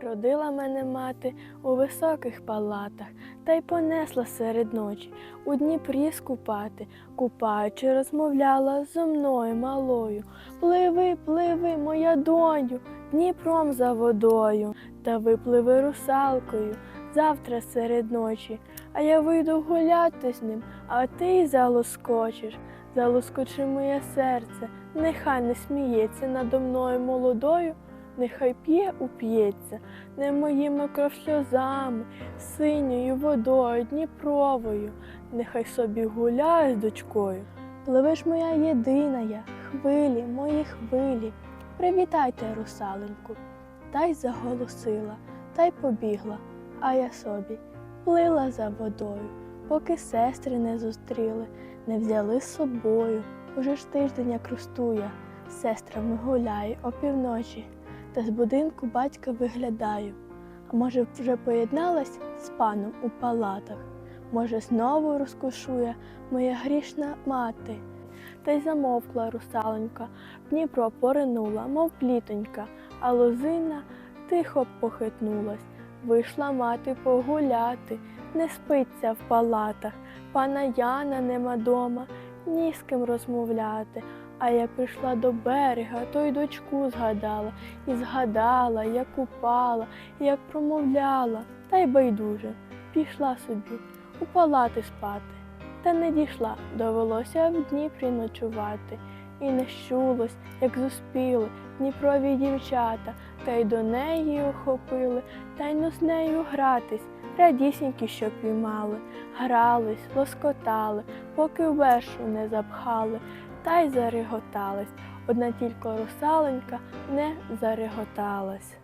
Породила мене мати у високих палатах, та й понесла серед ночі у Дніпрі скупати, купаючи, розмовляла зо мною малою. Пливи, пливи, моя доню, Дніпром за водою, та випливи русалкою завтра серед ночі. А я вийду гуляти з ним, а ти й залоскочиш. Залоскочи моє серце, нехай не сміється надо мною молодою, нехай п'є уп'ється, не моїми кров сльозами, синьою водою, Дніпровою, нехай собі гуляє з дочкою. Пливеш моя єдина я, хвилі, мої хвилі, привітайте, русаленьку. Та й заголосила, та й побігла, а я собі плила за водою, поки сестри не зустріли, не взяли з собою. Уже ж тиждень я, з сестрами гуляю опівночі, та з будинку батька виглядаю. А може, вже поєдналась з паном у палатах? Може, знову розкошує моя грішна мати? Та й замовкла русаленька, в Дніпро поринула, мов плітонька, а лозина тихо похитнулась. Вийшла мати погуляти, не спиться в палатах, пана Яна нема дома, ні з ким розмовляти. А як прийшла до берега, то й дочку згадала, і згадала, як упала, як промовляла, та й байдуже, пішла собі у палати спати. Та не дійшла, довелося в Дніпрі ночувати. І не щулось, як зуспіли Дніпрові дівчата, та й до неї охопили, та й ну з нею гратись, радісінькі, що піймали, грались, лоскотали, поки вершу не запхали, та й зареготались. Одна тільки русаленька не зареготалась.